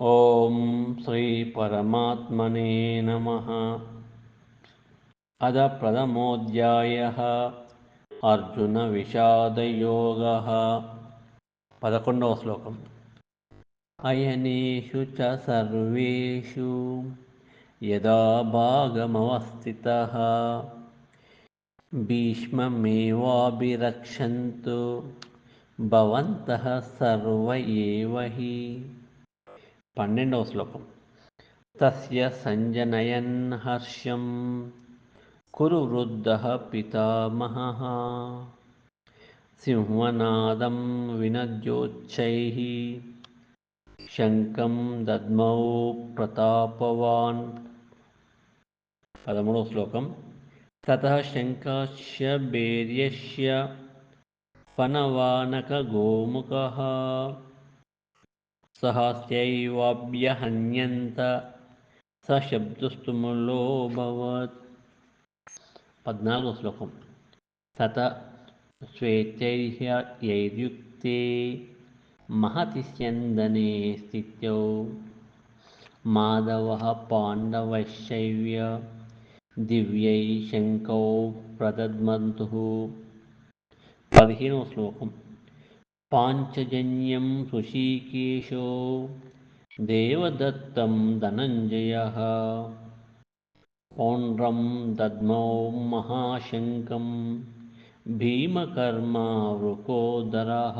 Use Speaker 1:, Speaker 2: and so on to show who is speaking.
Speaker 1: ॐ श्रीपरमात्मने नमः। अद प्रथमोऽध्यायः। अर्जुनविषादयोगः पदकोण्डव श्लोकम् अयनेषु च सर्वेषु यदा भागमवस्थितः। भीष्ममेवाभिरक्षन्तु। भवन्तः सर्व एव हि पन्नेण्डव श्लोकम् तस्य सञ्जनयन् हर्षं कुरु वृद्धः पितामहः सिंहनादं विनद्योच्चैः शङ्खं दद्मौ प्रतापवान् पदमूडव श्लोकं ततः शङ्कास्य वीर्यस्य पनवानकगोमुखः సహస్యైవాభ్యహన్యంత స శబ్దస్తుములో భవత్ పద్నాలుగో శ్లోకం. తత స్వేచ్ఛైర్యుక్తే మహతి స్యందనే స్థిత్యౌ. మాధవ పాండవశైవ్య దివ్యై శంకౌ ప్రదద్మంతు. పదిహేనవ శ్లోకం. पाञ्चजन्यं ऋषिकेशो देवदत्तं धनञ्जयः पौण्ड्रं दद्मौ महाशङ्कं भीमकर्मा वृकोदरः